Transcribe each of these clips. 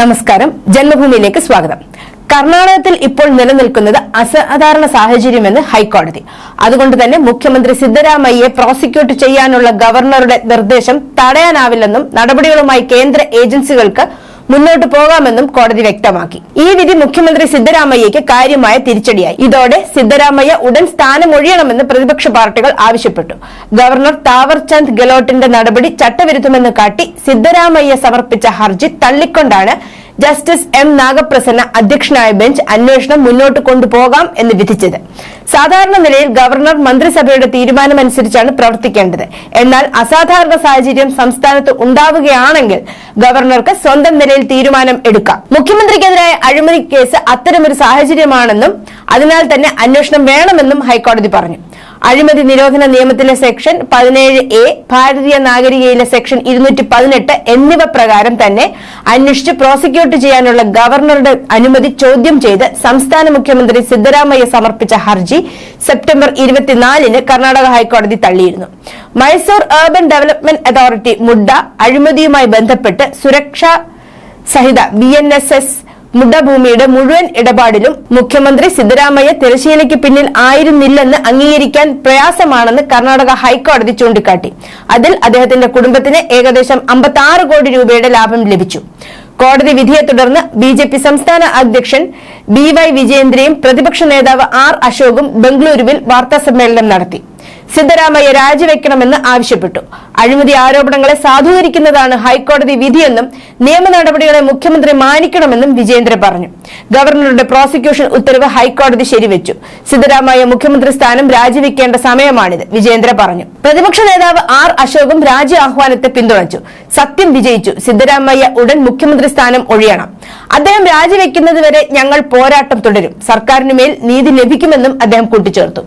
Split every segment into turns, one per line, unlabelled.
നമസ്കാരം. ജന്മഭൂമിയിലേക്ക് സ്വാഗതം. കർണാടകത്തിൽ ഇപ്പോൾ നിലനിൽക്കുന്നത് അസാധാരണ സാഹചര്യമെന്ന് ഹൈക്കോടതി. അതുകൊണ്ട് തന്നെ മുഖ്യമന്ത്രി സിദ്ധരാമയ്യെ പ്രോസിക്യൂട്ട് ചെയ്യാനുള്ള ഗവർണറുടെ നിർദ്ദേശം തടയാനാവില്ലെന്നും നടപടികളുമായി കേന്ദ്ര ഏജൻസികൾക്ക് മുന്നോട്ട് പോകാമെന്നും കോടതി വ്യക്തമാക്കി. ഈ വിധി മുഖ്യമന്ത്രി സിദ്ധരാമയ്യയ്ക്ക് കാര്യമായ തിരിച്ചടിയായി. ഇതോടെ സിദ്ധരാമയ്യ ഉടൻ സ്ഥാനമൊഴിയണമെന്ന് പ്രതിപക്ഷ പാർട്ടികൾ ആവശ്യപ്പെട്ടു. ഗവർണർ താവർചന്ദ് ഗെലോട്ടിന്റെ നടപടി ചട്ടവിരുദ്ധമെന്ന് കാട്ടി സിദ്ധരാമയ്യ സമർപ്പിച്ച ഹർജി തള്ളിക്കൊണ്ടാണ് ജസ്റ്റിസ് എം നാഗപ്രസന്ന അധ്യക്ഷനായ ബെഞ്ച് അന്വേഷണം മുന്നോട്ട് കൊണ്ടുപോകാം എന്ന് വിധിച്ചത്. സാധാരണ നിലയിൽ ഗവർണർ മന്ത്രിസഭയുടെ തീരുമാനമനുസരിച്ചാണ് പ്രവർത്തിക്കേണ്ടത്. എന്നാൽ അസാധാരണ സാഹചര്യം സംസ്ഥാനത്ത് ഉണ്ടാവുകയാണെങ്കിൽ ഗവർണർക്ക് സ്വന്തം നിലയിൽ തീരുമാനം എടുക്കാം. മുഖ്യമന്ത്രിക്കെതിരായ അഴിമതി കേസ് അത്തരമൊരു സാഹചര്യമാണെന്നും അതിനാൽ തന്നെ അന്വേഷണം വേണമെന്നും ഹൈക്കോടതി പറഞ്ഞു. അഴിമതി നിരോധന നിയമത്തിലെ സെക്ഷൻ പതിനേഴ് എ ഭാരതീയ നാഗരികയിലെ സെക്ഷൻ ഇരുന്നൂറ്റി പതിനെട്ട് എന്നിവ പ്രകാരം തന്നെ അന്വേഷിച്ച് പ്രോസിക്യൂട്ട് ചെയ്യാനുള്ള ഗവർണറുടെ അനുമതി ചോദ്യം ചെയ്ത് സംസ്ഥാന മുഖ്യമന്ത്രി സിദ്ധരാമയ്യ സമർപ്പിച്ച ഹർജി സെപ്റ്റംബർ ഇരുപത്തിനാലിന് കർണാടക ഹൈക്കോടതി തള്ളിയിരുന്നു. Mysore urban development authority MUDA അഴിമതിയുമായി ബന്ധപ്പെട്ട് സുരക്ഷാ സഹിത ബി എൻ എസ് എസ് മുഡഭൂമിയുടെ മുഴുവൻ ഇടപാടിലും മുഖ്യമന്ത്രി സിദ്ധരാമയ്യ തിരശ്ശീലയ്ക്ക് പിന്നിൽ ആയിരുന്നില്ലെന്ന് അംഗീകരിക്കാൻ പ്രയാസമാണെന്ന് കർണാടക ഹൈക്കോടതി ചൂണ്ടിക്കാട്ടി. അതിൽ അദ്ദേഹത്തിന്റെ കുടുംബത്തിന് ഏകദേശം അമ്പത്തി കോടി രൂപയുടെ ലാഭം ലഭിച്ചു. കോടതി വിധിയെ തുടർന്ന് ബി ജെ പി സംസ്ഥാന അധ്യക്ഷൻ ബി വൈ വിജയേന്ദ്രയും പ്രതിപക്ഷ നേതാവ് ആർ അശോകും ബംഗളൂരുവിൽ വാർത്താസമ്മേളനം നടത്തി. സിദ്ധരാമയ്യ രാജിവെക്കണമെന്ന് ആവശ്യപ്പെട്ടു. അഴിമതി ആരോപണങ്ങളെ സാധൂകരിക്കുന്നതാണ് ഹൈക്കോടതി വിധിയെന്നും നിയമ നടപടികളെ മുഖ്യമന്ത്രി മാനിക്കണമെന്നും വിജയേന്ദ്ര പറഞ്ഞു. ഗവർണറുടെ പ്രോസിക്യൂഷൻ ഉത്തരവ് ഹൈക്കോടതി ശരിവെച്ചു. സിദ്ധരാമയ്യ മുഖ്യമന്ത്രി സ്ഥാനം രാജിവെക്കേണ്ട സമയമാണിത് വിജയേന്ദ്ര പറഞ്ഞു. പ്രതിപക്ഷ നേതാവ് ആർ അശോകും രാജി ആഹ്വാനത്തെ പിന്തുണച്ചു. സത്യം വിജയിച്ചു. സിദ്ധരാമയ്യ ഉടൻ മുഖ്യമന്ത്രി സ്ഥാനം ഒഴിയണം. അദ്ദേഹം രാജിവെക്കുന്നതുവരെ ഞങ്ങൾ പോരാട്ടം തുടരും. സർക്കാരിന് മേൽ നീതി ലഭിക്കുമെന്നും അദ്ദേഹം കൂട്ടിച്ചേർത്തു.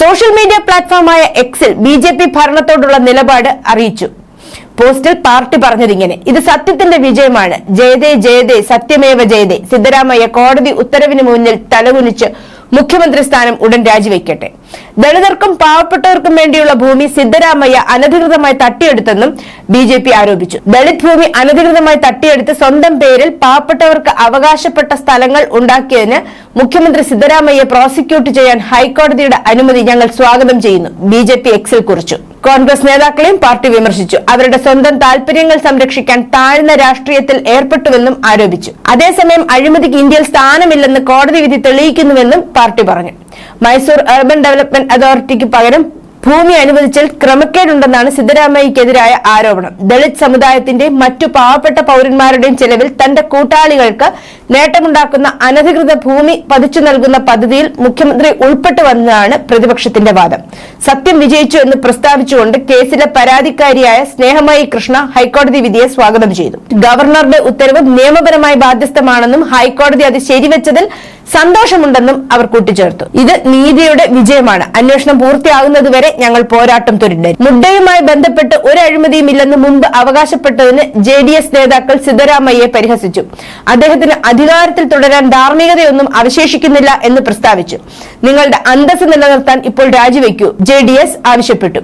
സോഷ്യൽ മീഡിയ പ്ലാറ്റ്ഫോമായ എക്സിൽ ബി ജെ പി ഭരണത്തോടുള്ള നിലപാട് അറിയിച്ചു. പോസ്റ്റിൽ പാർട്ടി പറഞ്ഞതിങ്ങനെ ഇത് സത്യത്തിന്റെ വിജയമാണ്. ജയദേ ജയദേ സത്യമേവ ജയതേ. സിദ്ധരാമയ്യ കോടതി ഉത്തരവിന് മുന്നിൽ തലകുനിച്ച് മുഖ്യമന്ത്രി സ്ഥാനം ഉടൻ രാജിവെക്കട്ടെ. ദളിതർക്കും പാവപ്പെട്ടവർക്കും വേണ്ടിയുള്ള ഭൂമി സിദ്ധരാമയ്യ അനധികൃതമായി തട്ടിയെടുത്തെന്നും ബി ജെ പി ആരോപിച്ചു. ദളിത് ഭൂമി അനധികൃതമായി തട്ടിയെടുത്ത് സ്വന്തം പേരിൽ പാവപ്പെട്ടവർക്ക് അവകാശപ്പെട്ട സ്ഥലങ്ങൾ ഉണ്ടാക്കിയതിന് മുഖ്യമന്ത്രി സിദ്ധരാമയ്യെ പ്രോസിക്യൂട്ട് ചെയ്യാൻ ഹൈക്കോടതിയുടെ അനുമതി ഞങ്ങൾ സ്വാഗതം ചെയ്യുന്നു. ബി ജെ പി എക്സിൽ കുറിച്ചു. കോൺഗ്രസ് നേതാക്കളെയും പാർട്ടി വിമർശിച്ചു. അവരുടെ സ്വന്തം താൽപര്യങ്ങൾ സംരക്ഷിക്കാൻ താഴ്ന്ന രാഷ്ട്രീയത്തിൽ ഏർപ്പെട്ടുവെന്നും ആരോപിച്ചു. അതേസമയം അഴിമതിക്ക് ഇന്ത്യയിൽ സ്ഥാനമില്ലെന്ന് കോടതി വിധി തെളിയിക്കുന്നുവെന്നും പാർട്ടി പറഞ്ഞു. മൈസൂർ അർബൻ ഡെവലപ്മെന്റ് അതോറിറ്റിക്ക് പകരം ഭൂമി അനുവദിച്ചാൽ ക്രമക്കേടുണ്ടെന്നാണ് സിദ്ധരാമയ്യക്കെതിരായ ആരോപണം. ദളിത് സമുദായത്തിന്റെ മറ്റു പാവപ്പെട്ട പൗരന്മാരുടെയും ചെലവിൽ തന്റെ കൂട്ടാളികൾക്ക് നേട്ടമുണ്ടാക്കുന്ന അനധികൃത ഭൂമി പതിച്ചു നൽകുന്ന പദ്ധതിയിൽ മുഖ്യമന്ത്രി ഉൾപ്പെട്ടു വന്നതാണ് പ്രതിപക്ഷത്തിന്റെ വാദം. സത്യം വിജയിച്ചു എന്ന് പ്രസ്താവിച്ചുകൊണ്ട് കേസിലെ പരാതിക്കാരിയായ സ്നേഹമായി കൃഷ്ണ ഹൈക്കോടതി വിധിയെ സ്വാഗതം ചെയ്തു. ഗവർണറുടെ ഉത്തരവ് നിയമപരമായി ബാധ്യസ്ഥമാണെന്നും ഹൈക്കോടതി അത് ശരിവെച്ചതിൽ സന്തോഷമുണ്ടെന്നും അവർ കൂട്ടിച്ചേർത്തു. ഇത് നീതിയുടെ വിജയമാണ്. അന്വേഷണം പൂർത്തിയാകുന്നതുവരെ ഞങ്ങൾ പോരാട്ടം തുടരും മുഡയുമായി ബന്ധപ്പെട്ട് ഒരു അഴിമതിയും ഇല്ലെന്ന് മുമ്പ് അവകാശപ്പെട്ടതിന് ജെ ഡി എസ് നേതാക്കൾ സിദ്ധരാമയ്യെ പരിഹസിച്ചു. അദ്ദേഹത്തിന് അധികാരത്തിൽ തുടരാൻ ധാർമ്മികതയൊന്നും അവശേഷിക്കുന്നില്ല എന്ന് പ്രസ്താവിച്ചു. നിങ്ങളുടെ അന്തസ് നിലനിർത്താൻ ഇപ്പോൾ രാജിവെക്കൂ ജെ ആവശ്യപ്പെട്ടു.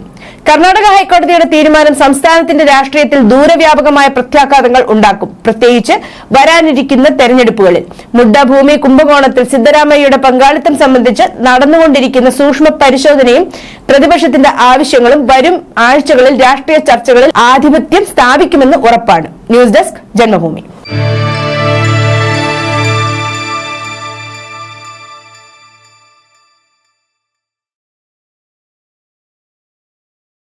കർണാടക ഹൈക്കോടതിയുടെ തീരുമാനം സംസ്ഥാനത്തിന്റെ രാഷ്ട്രീയത്തിൽ ദൂരവ്യാപകമായ പ്രത്യാഘാതങ്ങൾ ഉണ്ടാക്കും. പ്രത്യേകിച്ച് വരാനിരിക്കുന്ന തെരഞ്ഞെടുപ്പുകളിൽ. മുഡഭൂമി കുംഭകോണത്തിൽ സിദ്ധരാമയ്യയുടെ പങ്കാളിത്തം സംബന്ധിച്ച് നടന്നുകൊണ്ടിരിക്കുന്ന സൂക്ഷ്മ പരിശോധനയും പ്രതിപക്ഷത്തിന്റെ ആവശ്യങ്ങളും വരും ആഴ്ചകളിൽ രാഷ്ട്രീയ ചർച്ചകളിൽ ആധിപത്യം സ്ഥാപിക്കുമെന്ന് ഉറപ്പാണ്. News desk Janmabhumi.